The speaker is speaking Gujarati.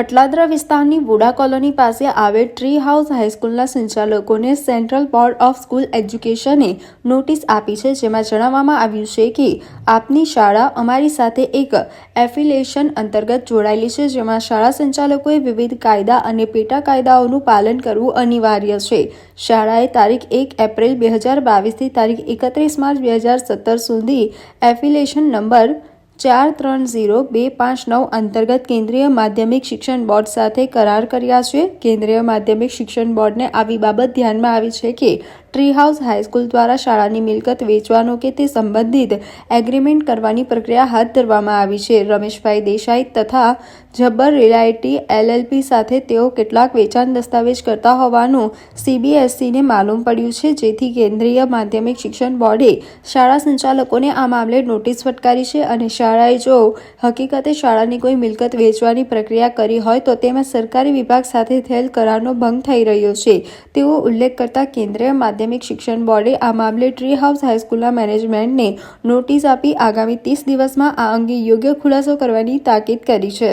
અટલાદરા વિસ્તારની વુડા કોલોની પાસે આવેલ ટ્રી હાઉસ હાઈસ્કૂલના સંચાલકોને સેન્ટ્રલ બોર્ડ ઓફ સ્કૂલ એજ્યુકેશને નોટિસ આપી છે, જેમાં જણાવવામાં આવ્યું છે કે આપની શાળા અમારી સાથે એક એફિલિએશન અંતર્ગત જોડાયેલી છે, જેમાં શાળા સંચાલકોએ વિવિધ કાયદા અને પેટા કાયદાઓનું પાલન કરવું અનિવાર્ય છે. શાળાએ તારીખ એક એપ્રિલ બે હજાર બાવીસથી તારીખ એકત્રીસ માર્ચ બે હજાર સત્તર સુધી એફિલિએશન નંબર ચાર ત્રણ ઝીરો બે પાંચ નવ અંતર્ગત કેન્દ્રીય માધ્યમિક શિક્ષણ બોર્ડ સાથે કરાર કર્યા છે. કેન્દ્રીય માધ્યમિક શિક્ષણ બોર્ડને આવી બાબત ધ્યાનમાં આવી છે કે ટ્રી હાઉસ હાઈસ્કૂલ દ્વારા શાળાની મિલકત વેચવાનો કે તે સંબંધિત એગ્રીમેન્ટ કરવાની પ્રક્રિયા હાથ ધરવામાં આવી છે. રમેશભાઈ દેસાઈ તથા જબ્બર રિલાયટી એલએલપી સાથે તેઓ કેટલાક વેચાણ દસ્તાવેજ કરતા હોવાનું સીબીએસઈને માલુમ પડ્યું છે. જેથી કેન્દ્રીય માધ્યમિક શિક્ષણ બોર્ડે શાળા સંચાલકોને આ મામલે નોટિસ ફટકારી છે અને શાળાએ જો હકીકતે શાળાની કોઈ મિલકત વેચવાની પ્રક્રિયા કરી હોય તો તેમાં સરકારી વિભાગ સાથે થયેલ કરારનો ભંગ થઈ રહ્યો છે. તેવો ઉલ્લેખ કરતા કેન્દ્રીય માધ્યમિક શિક્ષણ બોર્ડે આ મામલે ટ્રી હાઉસ હાઈસ્કૂલના મેનેજમેન્ટને નોટિસ આપી આગામી ત્રીસ દિવસમાં આ અંગે યોગ્ય ખુલાસો કરવાની તાકીદ કરી છે.